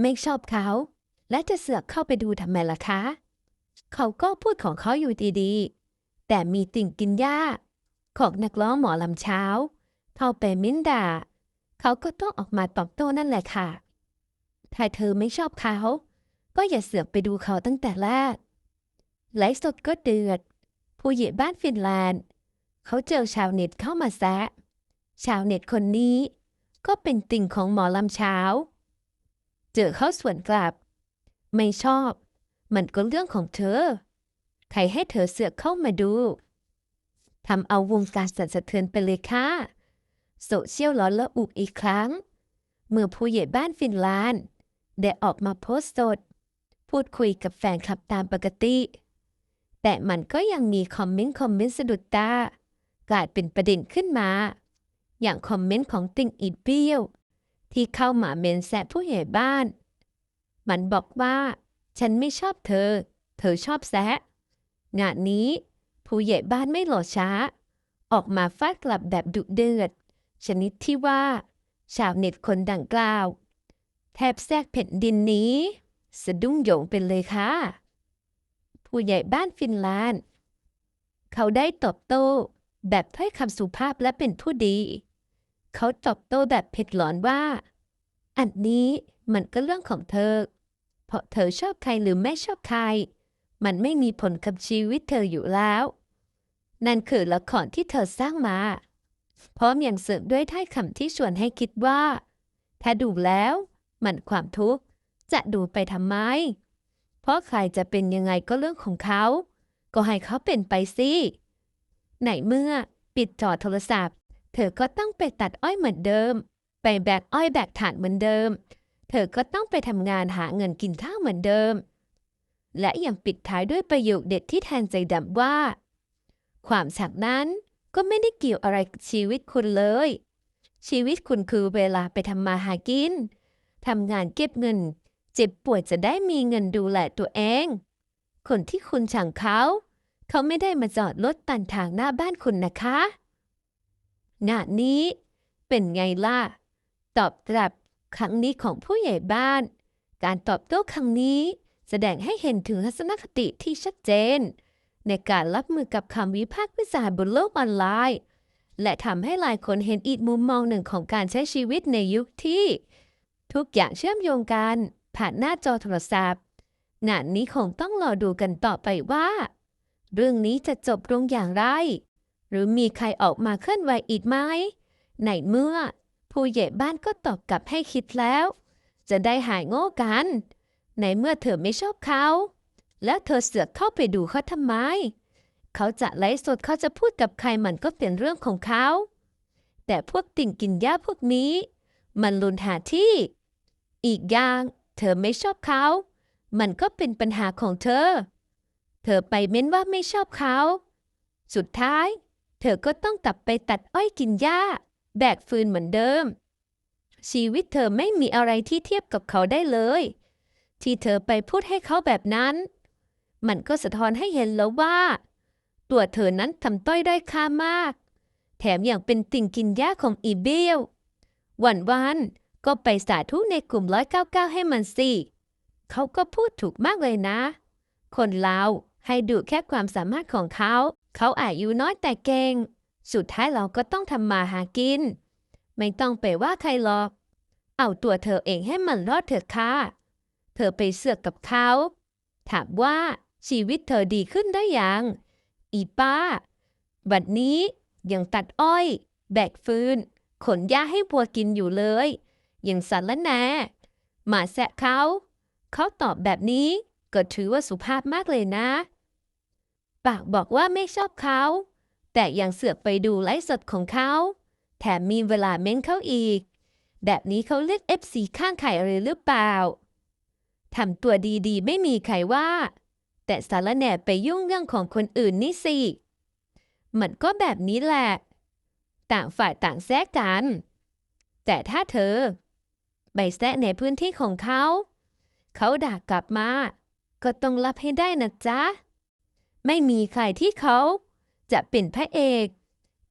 ไม่ชอบเขา และจะเสือกเข้าไปดูทำไมล่ะคะ เขาก็พูดของเขาอยู่ดีๆ แต่มีติ่งกินหญ้า ของนักร้องหมอลำเช้า เข้าไปมิ้นด่า เขาก็ต้องออกมาตอบโต้นั่นแหละค่ะ ถ้าเธอไม่ชอบเขา ก็อย่าเสือกไปดูเขาตั้งแต่แรกไลฟ์สดก็เดือด ผู้ใหญ่บ้านฟินแลนด์ เขาเจอชาวเน็ตเข้ามาแซะ ชาวเน็ตคนนี้ ก็เป็นติ่งของหมอลำเช้า เจอเขาสวนกลับ ไม่ชอบ มันก็เรื่องของเธอ ใครให้เธอเสือกเข้ามาดูทำเอาวงการสั่นสะเทือนไปเลยค่ะ โซเชียลร้อนระอุอีกครั้ง เมื่อผู้ใหญ่บ้านฟินแลนด์ได้ออกมาโพสต์สด พูดคุยกับแฟนคลับตามปกติ แต่มันก็ยังมีคอมเมนต์คอมเมนต์สะดุดตากลายเป็นประเด็นขึ้นมา อย่างคอมเมนต์ของติงอีดเบี้ยว ที่เข้ามาเมนแซะผู้ใหญ่บ้าน มันบอกว่า ฉันไม่ชอบเธอ เธอชอบแซะงานนี้ ผู้ใหญ่บ้านไม่หล่อช้า ออกมาฟาดกลับแบบดุเดือด ชนิดที่ว่า ชาวเน็ตคนดังกล่าว แทบแทรกแผ่นดินนี้ สะดุ้งโยงเป็นเลยค่ะ ผู้ใหญ่บ้านฟินแลนด์ เขาได้ตอบโต้แบบถ้อยคำสุภาพและเป็นผู้ดี เขาตอบโต้แบบเผ็ดร้อนว่า อันนี้มันก็เรื่องของเธอ เพราะเธอชอบใครหรือไม่ชอบใคร มันไม่มีผลกับชีวิตเธออยู่แล้ว นั่นคือละครที่เธอสร้างมา พร้อมอย่างเสริมด้วยถ้อยคำที่ชวนให้คิดว่า ถ้าดูแล้ว มันความทุกข์ จะดูไปทำไม เพราะใครจะเป็นยังไงก็เรื่องของเขา ก็ให้เขาเป็นไปสิไหนเมื่อปิดจอโทรศัพท์ เธอก็ต้องไปตัดอ้อยเหมือนเดิม ไปแบกอ้อยแบกถ่านเหมือนเดิม เธอก็ต้องไปทำงานหาเงินกินข้าวเหมือนเดิม และยังปิดท้ายด้วยประโยคเด็ดที่แทนใจดำว่า ความสักนั้นก็ไม่ได้เกี่ยวอะไรกับชีวิตคุณเลย ชีวิตคุณคือเวลาไปทำมาหากินทำงานเก็บเงิน เจ็บป่วยจะได้มีเงินดูแลตัวเอง คนที่คุณช่างเขา เขาไม่ได้มาจอดรถตันทางหน้าบ้านคุณนะคะ งานี้ เป็นไงล่ะ ตอบกลับครั้งนี้ของผู้ใหญ่บ้าน การตอบโต้ครั้งนี้แสดงให้เห็นถึงทัศนคติที่ชัดเจน ในการรับมือกับคำวิพากษ์วิจารณ์บนโลกออนไลน์ และทำให้หลายคนเห็นอีกมุมมองหนึ่งของการใช้ชีวิตในยุคที่ ทุกอย่างเชื่อมโยงกันผ่านหน้าจอโทรศัพท์งานนี้คงต้องรอดูกันต่อไปว่า เรื่องนี้จะจบลงอย่างไร หรือมีใครออกมาเคลื่อนไหวอีกไหมในเมื่อ ผู้ใหญ่บ้านก็ตอบกลับให้คิดแล้ว จะได้หายโง่กัน ในเมื่อเธอไม่ชอบเขา แล้วเธอเสือกเข้าไปดูเขาทำไม เขาจะไลฟ์สดเขาจะพูดกับใครมันก็เป็นเรื่องของเขา แต่พวกติ่งกินหญ้าพวกนี้ มันลุนหาที่ อีกอย่างเธอไม่ชอบเขา มันก็เป็นปัญหาของเธอ เธอไปเม้นว่าไม่ชอบเขา สุดท้าย เธอก็ต้องกลับไปตัดอ้อยกินหญ้า แบกฟืนเหมือนเดิม ชีวิตเธอไม่มีอะไรที่เทียบกับเขาได้เลย ที่เธอไปพูดให้เขาแบบนั้น มันก็สะท้อนให้เห็นแล้วว่า ตัวเธอนั้นทำต้อยได้อยค่ามาก แถมอย่างเป็นติ่งกินหญ้าของอีเบลวันวันก็ไปสาธุในกลุ่มร้อยเก้าเก้าให้มันสิ เขาก็พูดถูกมากเลยนะ คนเราให้ดูแค่ความสามารถของเขา เขาอายุน้อยแต่เก่ง สุดท้ายเราก็ต้องทำมาหากิน ไม่ต้องไปว่าใครหรอก เอาตัวเธอเองให้มันรอดเถอะค่ะ เธอไปเสือกกับเขา ถามว่าชีวิตเธอดีขึ้นได้ยัง อีป้า บัดนี้ยังตัดอ้อย แบกฟืน ขนหญ้าให้วัวกินอยู่เลย ยังสันละแหน่มาแซะเขา เขาตอบแบบนี้ก็ถือว่าสุภาพมากเลยนะ ปากบอกว่าไม่ชอบเขา แต่ยังเสือกไปดูไลฟ์สดของเขา แถมมีเวลาเม้นเขาอีก แบบนี้เขาเรียก FC ข้างไข่อะไรหรือเปล่าทำตัวดีๆ ไม่มีใครว่า แต่สารแหน่ไปยุ่งเรื่องของคนอื่นนี่สิ มันก็แบบนี้แหละ ต่างฝ่ายต่างแซะกัน แต่ถ้าเธอ ไปแซะในพื้นที่ของเขา เขาด่ากลับมา ก็ต้องรับให้ได้นะจ๊ะ ไม่มีใครที่เขา จะเป็นพระเอก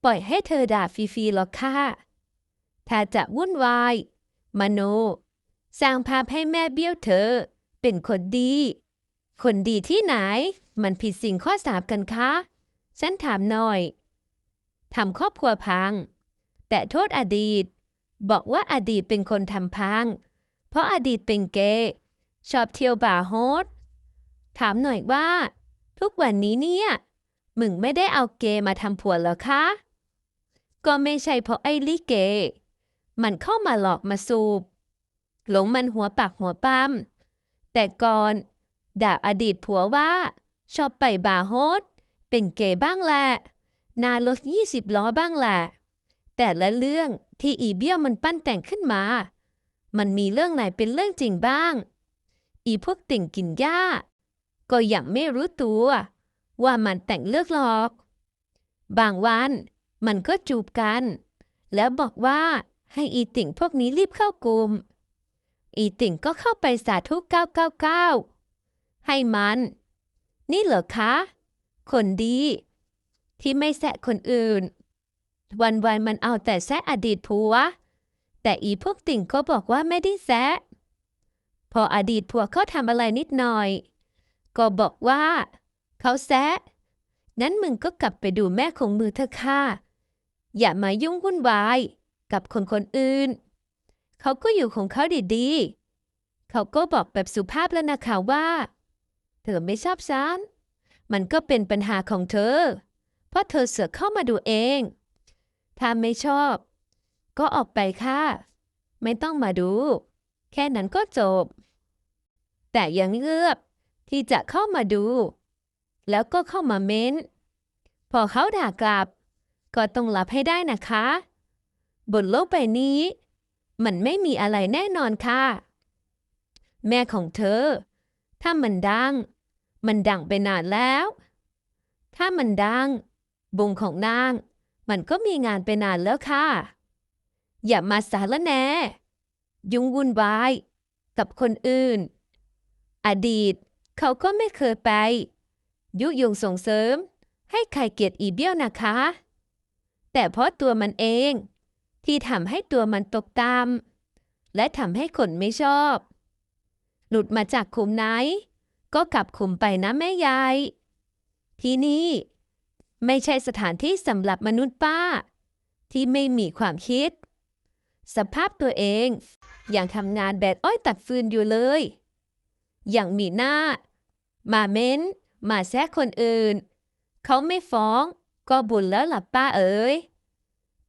ปล่อยให้เธอด่าฟรีๆหรอกค่ะถ้าจะวุ่นวาย มโน สร้างภาพให้แม่เบี้ยวเธอ เป็นคนดี คนดีที่ไหน มันผิดสิ่งข้อสามกันคะฉันถามหน่อยทำครอบครัวพัง แต่โทษอดีต บอกว่าอดีตเป็นคนทำพัง เพราะอดีตเป็นเกย์ชอบเที่ยวบาร์โฮสถามหน่อยว่า ทุกวันนี้เนี่ย มึงไม่ได้เอาเกย์มาทำผัวหรอคะ ก็ไม่ใช่เพราะไอ้ลิเก มันเข้ามาหลอกมาสูบ หลงมันหัวปากหัวปั๊มแต่ก่อนด่าอดีตผัวว่า ชอบไปบาร์โฮสเป็นเกย์บ้างแหละนารถยี่สิบล้อบ้างแหละ แต่ละเรื่องที่อีเบี้ยวมันปั้นแต่งขึ้นมา มันมีเรื่องไหนเป็นเรื่องจริงบ้าง อีพวกติ่งกินหญ้า ก็ยังไม่รู้ตัว ว่ามันแต่งเลือกหลอก บางวันมันก็จูบกัน แล้วบอกว่าให้อีติ่งพวกนี้รีบเข้ากลุ่ม อีติ่งก็เข้าไปสาธุ999 ให้มัน นี่เหรอคะ คนดี ที่ไม่แซะคนอื่น วันวันมันเอาแต่แซะอดีตผัว แต่อีพวกติ่งก็บอกว่าไม่ได้แซะ พออดีตผัวเขาทำอะไรนิดหน่อย ก็บอกว่า เขาแซะงั้นมึงก็กลับไปดูแม่ของมือเธอค่ะ อย่ามายุ่งวุ่นวาย กับคนคนอื่น เขาก็อยู่ของเขาดีๆ เขาก็บอกแบบสุภาพแล้วนะคะว่า เธอไม่ชอบฉัน มันก็เป็นปัญหาของเธอ เพราะเธอเสือกเข้ามาดูเอง ถ้าไม่ชอบ ก็ออกไปค่ะ ไม่ต้องมาดู แค่นั้นก็จบ แต่ยังเลือก ที่จะเข้ามาดู แล้วก็เข้ามาเม้น พอเขาด่ากลับ ก็ต้องรับให้ได้นะคะ บนโลกใบนี้ มันไม่มีอะไรแน่นอนค่ะ แม่ของเธอ ถ้ามันดัง มันดังไปนานแล้ว ถ้ามันดัง บุงของนาง มันก็มีงานไปนานแล้วค่ะ อย่ามาสารแหนยุ่งวุ่นวายกับคนอื่น อดีต เขาก็ไม่เคยไป ยุยงส่งเสริม ให้ใครเกลียดอีเบี้ยวนะคะ แต่เพราะตัวมันเอง ที่ทำให้ตัวมันตกต่ำและทำให้คนไม่ชอบ หลุดมาจากคุมไหน ก็กลับคุมไปนะแม่ยาย ที่นี่ ไม่ใช่สถานที่สำหรับมนุษย์ป้า ที่ไม่มีความคิด สภาพตัวเองอยังทำงานแบกอ้อยตัดฟืนอยู่เลย อย่างมีหน้า มาเม้น มาแซะคนอื่น เขาไม่ฟ้อง ก็บุญแล้วล่ะป้าเอ๋ย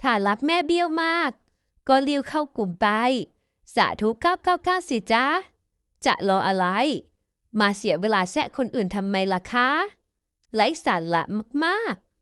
ถ้ารักแม่เบี้ยวมาก ก็เลี้ยวเข้ากลุ่มไป สาธุ999สิจ้าจะรออะไร มาเสียเวลาแซะคนอื่นทำไมล่ะคะไร้สาระมากๆ